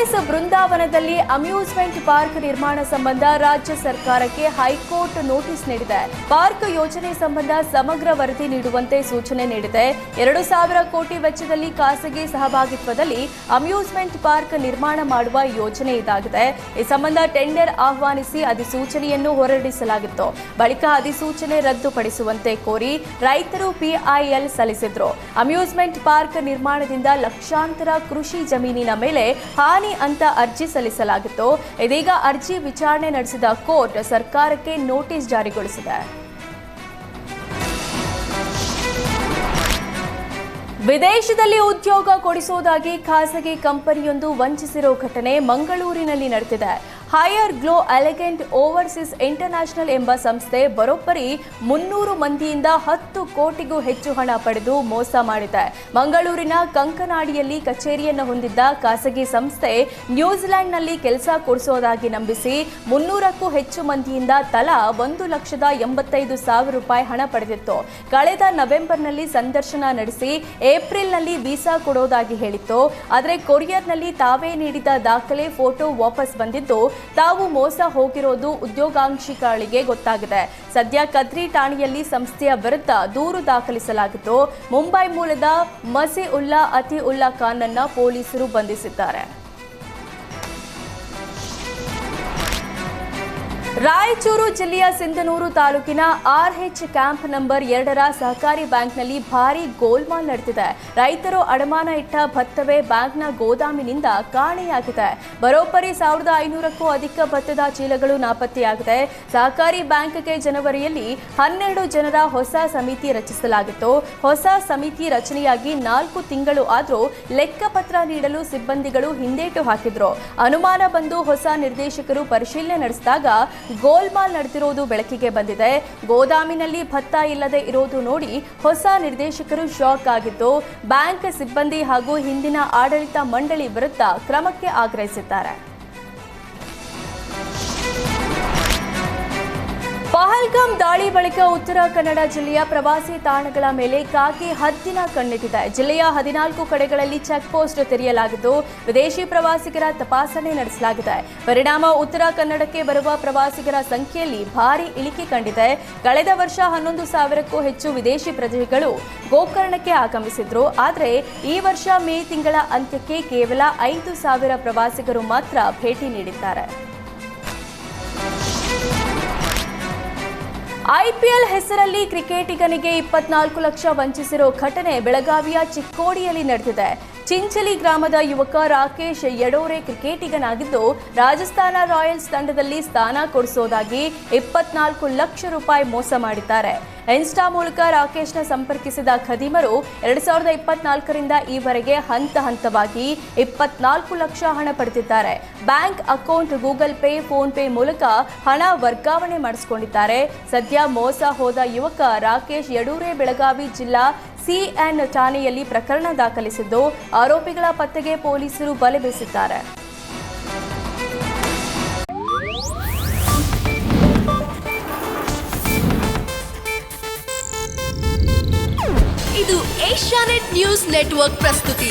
BRS ಬೃಂದಾವನದಲ್ಲಿ amusement park ನಿರ್ಮಾಣ ಸಂಬಂಧ ರಾಜ್ಯ ಸರ್ಕಾರಕ್ಕೆ ಹೈಕೋರ್ಟ್ ನೋಟಿಸ್ ನೀಡಿದೆ. ಪಾರ್ಕ್ ಯೋಜನೆ ಸಂಬಂಧ ಸಮಗ್ರ ವರದಿ ನೀಡುವಂತೆ ಸೂಚನೆ ನೀಡಿದೆ. ಎರಡು ಸಾವಿರ ಕೋಟಿ ವೆಚ್ಚದಲ್ಲಿ ಖಾಸಗಿ ಸಹಭಾಗಿತ್ವದಲ್ಲಿ ಅಮ್ಯೂಸ್ಮೆಂಟ್ ಪಾರ್ಕ್ ನಿರ್ಮಾಣ ಮಾಡುವ ಯೋಜನೆ ಇದಾಗಿದೆ. ಈ ಸಂಬಂಧ ಟೆಂಡರ್ ಆಹ್ವಾನಿಸಿ ಅಧಿಸೂಚನೆಯನ್ನು ಹೊರಡಿಸಲಾಗಿತ್ತು. ಬಳಿಕ ಅಧಿಸೂಚನೆ ರದ್ದುಪಡಿಸುವಂತೆ ಕೋರಿ ರೈತರು ಪಿಐಎಲ್ ಸಲ್ಲಿಸಿದ್ರು. ಅಮ್ಯೂಸ್ಮೆಂಟ್ ಪಾರ್ಕ್ ನಿರ್ಮಾಣದಿಂದ ಲಕ್ಷಾಂತರ ಕೃಷಿ ಜಮೀನಿನ ಮೇಲೆ ಹಾನಿ ಅಂತ ಅರ್ಜಿ ಸಲ್ಲಿಸಲಾಗಿತ್ತು. ಇದೀಗ ಅರ್ಜಿ ವಿಚಾರಣೆ ನಡೆಸಿದ ಕೋರ್ಟ್ ಸರ್ಕಾರಕ್ಕೆ ನೋಟಿಸ್ ಜಾರಿಗೊಳಿಸಿದೆ. ವಿದೇಶದಲ್ಲಿ ಉದ್ಯೋಗ ಕೊಡಿಸುವುದಾಗಿ ಖಾಸಗಿ ಕಂಪನಿಯೊಂದು ವಂಚಿಸಿರೋ ಘಟನೆ ಮಂಗಳೂರಿನಲ್ಲಿ ನಡೆದಿದೆ. Higher glow elegant overseas international ಎಂಬ ಸಂಸ್ಥೆ ಬರೋಬ್ಬರಿ ಮುನ್ನೂರು ಮಂದಿಯಿಂದ ಹತ್ತು ಕೋಟಿಗೂ ಹೆಚ್ಚು ಹಣ ಪಡೆದು ಮೋಸ ಮಾಡಿದೆ. ಮಂಗಳೂರಿನ ಕಂಕನಾಡಿಯಲ್ಲಿ ಕಚೇರಿಯನ್ನು ಹೊಂದಿದ್ದ ಖಾಸಗಿ ಸಂಸ್ಥೆ ನ್ಯೂಜಿಲೆಂಡ್ನಲ್ಲಿ ಕೆಲಸ ಕೊಡಿಸೋದಾಗಿ ನಂಬಿಸಿ ಮುನ್ನೂರಕ್ಕೂ ಹೆಚ್ಚು ಮಂದಿಯಿಂದ ತಲಾ ಒಂದು ಲಕ್ಷದ ಎಂಬತ್ತೈದು ಸಾವಿರ ರೂಪಾಯಿ ಹಣ ಪಡೆದಿತ್ತು. ಕಳೆದ ನವೆಂಬರ್ನಲ್ಲಿ ಸಂದರ್ಶನ ನಡೆಸಿ ಏಪ್ರಿಲ್ನಲ್ಲಿ ವೀಸಾ ಕೊಡೋದಾಗಿ ಹೇಳಿತ್ತು. ಆದರೆ ಕೊರಿಯರ್ನಲ್ಲಿ ತಾವೇ ನೀಡಿದ ದಾಖಲೆ ಫೋಟೋ ವಾಪಸ್ ಬಂದಿದ್ದು ತಾವು ಮೋಸ ಹೋಗಿರೋದು ಉದ್ಯೋಗಾಂಕ್ಷಿಗಳಿಗೆ ಗೊತ್ತಾಗಿದೆ. ಸದ್ಯ ಕದ್ರಿ ಠಾಣೆಯಲ್ಲಿ ಸಂಸ್ಥೆಯ ವಿರುದ್ಧ ದೂರು ದಾಖಲಿಸಲಾಗಿದ್ದು, ಮುಂಬೈ ಮೂಲದ ಮಸಿ ಉಲ್ಲಾ ಅತಿ ಉಲ್ಲಾ ಖಾನ್ ಅನ್ನ ಪೊಲೀಸರು ಬಂಧಿಸಿದ್ದಾರೆ. ರಾಯಚೂರು ಜಿಲ್ಲೆಯ ಸಿಂಧನೂರು ತಾಲೂಕಿನ ಆರ್ಎಚ್ ಕ್ಯಾಂಪ್ ನಂಬರ್ ಎರಡರ ಸಹಕಾರಿ ಬ್ಯಾಂಕ್ನಲ್ಲಿ ಭಾರೀ ಗೋಲ್ಮಾಲ್ ನಡೆದಿದೆ. ರೈತರು ಅಡಮಾನ ಇಟ್ಟ ಭತ್ತವೇ ಬ್ಯಾಂಕ್ನ ಗೋದಾಮಿನಿಂದ ಕಾಣೆಯಾಗಿದೆ. ಬರೋಬ್ಬರಿ ಸಾವಿರದ ಐನೂರಕ್ಕೂ ಅಧಿಕ ಭತ್ತದ ಚೀಲಗಳು ನಾಪತ್ತೆಯಾಗಿದೆ. ಸಹಕಾರಿ ಬ್ಯಾಂಕ್ಗೆ ಜನವರಿಯಲ್ಲಿ ಹನ್ನೆರಡು ಜನರ ಹೊಸ ಸಮಿತಿ ರಚಿಸಲಾಗಿತ್ತು. ಹೊಸ ಸಮಿತಿ ರಚನೆಯಾಗಿ ನಾಲ್ಕು ತಿಂಗಳು ಆದರೂ ಲೆಕ್ಕಪತ್ರ ನೀಡಲು ಸಿಬ್ಬಂದಿಗಳು ಹಿಂದೇಟು ಹಾಕಿದ್ರು. ಅನುಮಾನ ಬಂದು ಹೊಸ ನಿರ್ದೇಶಕರು ಪರಿಶೀಲನೆ ನಡೆಸಿದಾಗ ಗೋಲ್ಮಾಲ್ ನಡೆದಿರೋದು ಬೆಳಕಿಗೆ ಬಂದಿದೆ. ಗೋದಾಮಿನಲ್ಲಿ ಭತ್ತ ಇಲ್ಲದೆ ಇರೋದು ನೋಡಿ ಹೊಸ ನಿರ್ದೇಶಕರು ಶಾಕ್ ಆಗಿದ್ದು, ಬ್ಯಾಂಕ್ ಸಿಬ್ಬಂದಿ ಹಾಗೂ ಹಿಂದಿನ ಆಡಳಿತ ಮಂಡಳಿ ವಿರುದ್ಧ ಕ್ರಮಕ್ಕೆ ಆಗ್ರಹಿಸಿದ್ದಾರೆ. ಪಹಲ್ಗಾಮ್ ದಾಳಿ ಬಳಿಕ ಉತ್ತರ ಕನ್ನಡ ಜಿಲ್ಲೆಯ ಪ್ರವಾಸಿ ತಾಣಗಳ ಮೇಲೆ ಕಾಕಿ ಹದ್ದಿನ ಕಣ್ಣಿಟ್ಟಿದೆ. ಜಿಲ್ಲೆಯ ಹದಿನಾಲ್ಕು ಕಡೆಗಳಲ್ಲಿ ಚೆಕ್ ಪೋಸ್ಟ್ ತೆರೆಯಲಾಗಿದ್ದು, ವಿದೇಶಿ ಪ್ರವಾಸಿಗರ ತಪಾಸಣೆ ನಡೆಸಲಾಗಿದೆ. ಪರಿಣಾಮ ಉತ್ತರ ಕನ್ನಡಕ್ಕೆ ಬರುವ ಪ್ರವಾಸಿಗರ ಸಂಖ್ಯೆಯಲ್ಲಿ ಭಾರಿ ಇಳಿಕೆ ಕಂಡಿದೆ. ಕಳೆದ ವರ್ಷ ಹನ್ನೊಂದು ಸಾವಿರಕ್ಕೂ ಹೆಚ್ಚು ವಿದೇಶಿ ಪ್ರಜೆಗಳು ಗೋಕರ್ಣಕ್ಕೆ ಆಗಮಿಸಿದ್ರು. ಆದರೆ ಈ ವರ್ಷ ಮೇ ತಿಂಗಳ ಅಂತ್ಯಕ್ಕೆ ಕೇವಲ ಐದು ಸಾವಿರ ಪ್ರವಾಸಿಗರು ಮಾತ್ರ ಭೇಟಿ ನೀಡಿದ್ದಾರೆ. ಐಪಿಎಲ್ ಹೆಸರಲ್ಲಿ ಕ್ರಿಕೆಟಿಗನಿಗೆ ಇಪ್ಪತ್ನಾಲ್ಕು ಲಕ್ಷ ವಂಚಿಸಿರೋ ಘಟನೆ ಬೆಳಗಾವಿಯ ಚಿಕ್ಕೋಡಿಯಲ್ಲಿ ನಡೆದಿದೆ. ಚಿಂಚಲಿ ಗ್ರಾಮದ ಯುವಕ ರಾಕೇಶ್ ಯಡೋರೆ ಕ್ರಿಕೆಟಿಗನಾಗಿದ್ದು, ರಾಜಸ್ಥಾನ ರಾಯಲ್ಸ್ ತಂಡದಲ್ಲಿ ಸ್ಥಾನ ಕೊಡಿಸೋದಾಗಿ ಇಪ್ಪತ್ನಾಲ್ಕು ಲಕ್ಷ ರೂಪಾಯಿ ಮೋಸ ಮಾಡಿದ್ದಾರೆ. ಇನ್ಸ್ಟಾ ಮೂಲಕ ರಾಕೇಶ್ನ ಸಂಪರ್ಕಿಸಿದ ಖದೀಮರು ಎರಡ್ ಸಾವಿರದ ಇಪ್ಪತ್ನಾಲ್ಕರಿಂದ ಈವರೆಗೆ ಹಂತ ಹಂತವಾಗಿ ಇಪ್ಪತ್ನಾಲ್ಕು ಲಕ್ಷ ಹಣ ಪಡೆದಿದ್ದಾರೆ. Bank account Google Pay, PhonePe ಮೂಲಕ ಹಣ ವರ್ಗಾವಣೆ ಮಾಡಿಸಿಕೊಂಡಿದ್ದಾರೆ. ಸದ್ಯ ಮೋಸ ಹೋದ ಯುವಕ ರಾಕೇಶ್ ಯಡೂರೆ ಬೆಳಗಾವಿ ಜಿಲ್ಲಾ ಸಿಎನ್ ಠಾಣೆಯಲ್ಲಿ ಪ್ರಕರಣ ದಾಖಲಿಸಿದ್ದು ಆರೋಪಿಗಳ ಪತ್ತೆಗೆ ಪೊಲೀಸರು ಬಲೆ ಬೀಸಿದ್ದಾರೆ. ಇದು ಏಷ್ಯಾನೆಟ್ ನ್ಯೂಸ್ ನೆಟ್ವರ್ಕ್ ಪ್ರಸ್ತುತಿ.